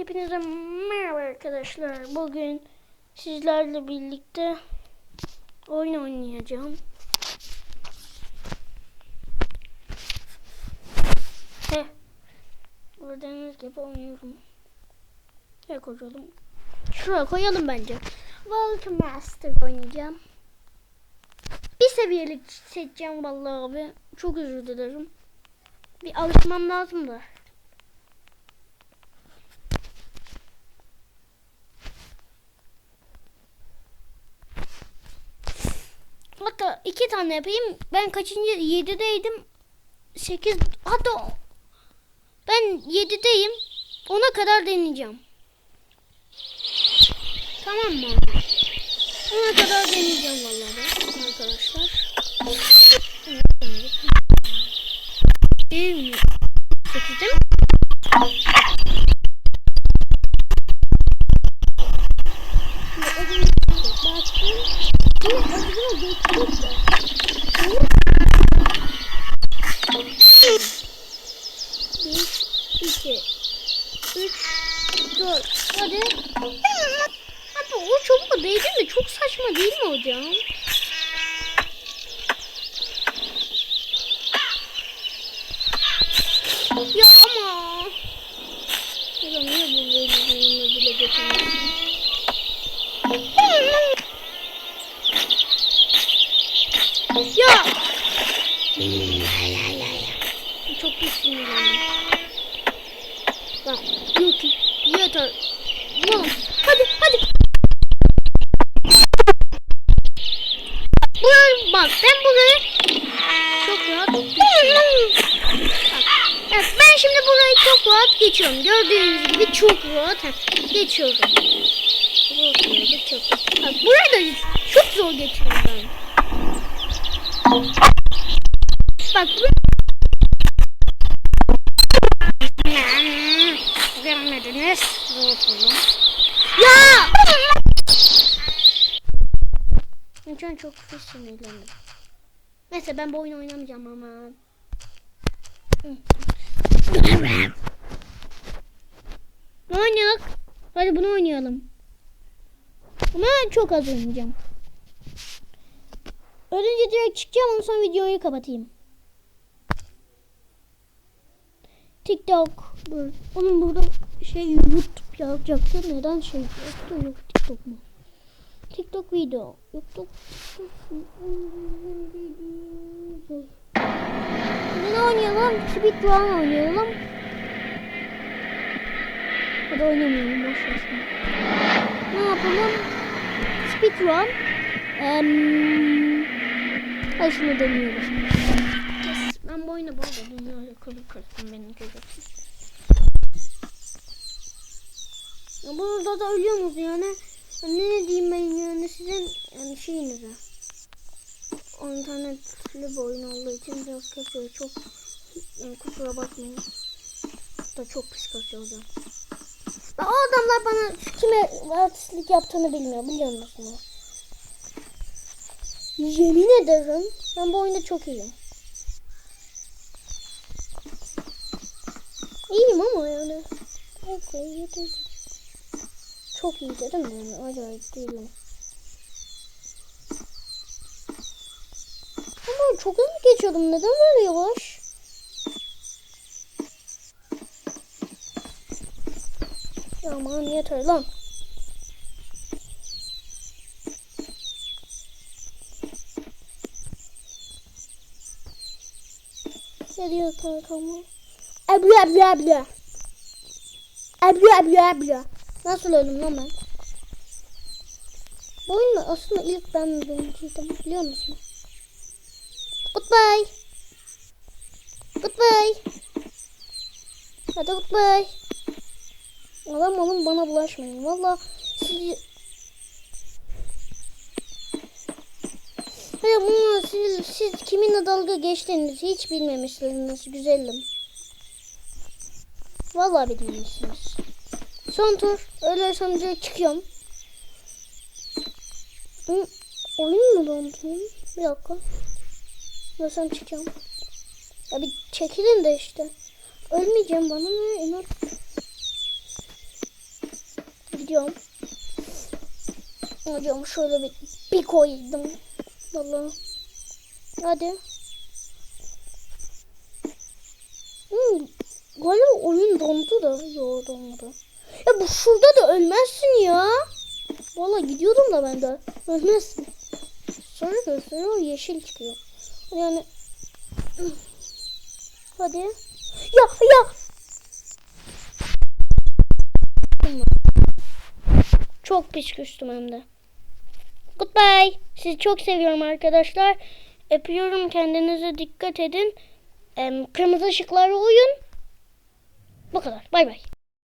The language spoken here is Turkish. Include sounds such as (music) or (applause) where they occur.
Hepinize merhaba arkadaşlar. Bugün sizlerle birlikte oyun oynayacağım. Heh. Gördüğünüz gibi oynuyorum. Ne koyalım? Şuraya koyalım bence. Welcome Master oynayacağım. Bir seviyelik seçeceğim vallahi abi. Çok özür dilerim. Bir alışmam lazım da. Hatta iki tane yapayım. Ben kaçıncı? Yedideydim. Sekiz. Hatta ben yedideyim. Ona kadar deneyeceğim. Tamam mı? Ona kadar deneyeceğim vallahi arkadaşlar. Değil mi? Şimdi o gün baktım. Yine acaba geçecek mi? 3, 4. Hadi. Abi o çubuğa değdi mi? Çok saçma değil mi hocam? Ya ama. Hocam niye bu bölümünü bile getirmiyorsun? Ya. Çok pis sinirlendim. Bak yeter. Hadi hadi. Buraya bak ben burayı çok rahat geçiyorum. Bak, ben şimdi burayı çok rahat geçiyorum. Gördüğünüz gibi çok rahat geçiyorum. Burası çok. Bak burayı da çok zor geçiyorum ben. Bak bu... Görmediniz. Zorum. Ya! An çok pis sinirlendim. Neyse ben bu oyunu oynamayacağım ama. Ne oynayak? Hadi bunu oynayalım. Ama çok az oynayacağım. Ölünce direkt çıkacağım ondan sonra videoyu kapatayım. TikTok. Onun burada şey YouTube yazacaktı. Neden şey yoktu? Yok TikTok mu? TikTok video. YouTube. Ne oynayalım? Speedrun oynayalım. Hadi oynamayalım. Boş ver şimdi. Ne yapalım? Speedrun. Eee... Hadi şunu deneyelim. Yes. Ben bu oyunu bu arada dünya rekoru kırdım benim göreceksin. Ya burada da ölüyorsunuz yani. Ne diyeyim ben yani sizin yani şeyinize. O internetli bir oyun olduğu için biraz kasıyor. Çok yani kusura bakmayın. Da çok pis kasıyor hocam. O adamlar bana kime artistlik yaptığını bilmiyor biliyor musunuz? Yemin ederim ben bu oyunda çok iyiyim. İyiyim ama yani. Okay, yeter. Çok iyi dedim yani. Acayip değilim. Ama çok hızlı geçiyordum. Neden böyle yavaş? Ya aman yeter lan. Ne diyor kankam? Abla abla abla. Abla abla abla. Nasıl öldüm lan ben? Bu oyunda aslında ilk ben birinciydim biliyor musun? Goodbye. Goodbye. Hadi goodbye. Adam olun bana bulaşmayın. Valla siz... Hayır bunu siz, siz kiminle dalga geçtiğinizi hiç bilmemişsiniz güzelim. Vallahi bilmemişsiniz. Son tur. Öyle sonuca çıkıyorum. Hı, oyun mu dondu? Bir dakika. Nasıl çıkacağım? Ya bir çekilin de işte. Ölmeyeceğim bana ne inat. gidiyorum. Hocam şöyle bir, bir koydum. Vallahi. Hadi. Hmm, galiba oyun dondu da. Yo donmadı. Bu şurada da ölmezsin ya. Vallahi gidiyordum da ben de. Ölmezsin. Sonra gösteriyor yeşil çıkıyor. Yani (clears throat) Hadi. Ya ya. Çok pis küstüm hem de. Goodbye. Sizi çok seviyorum arkadaşlar. Öpüyorum. Kendinize dikkat edin. Kırmızı ışıklara uyun. Bu kadar. Bay bay.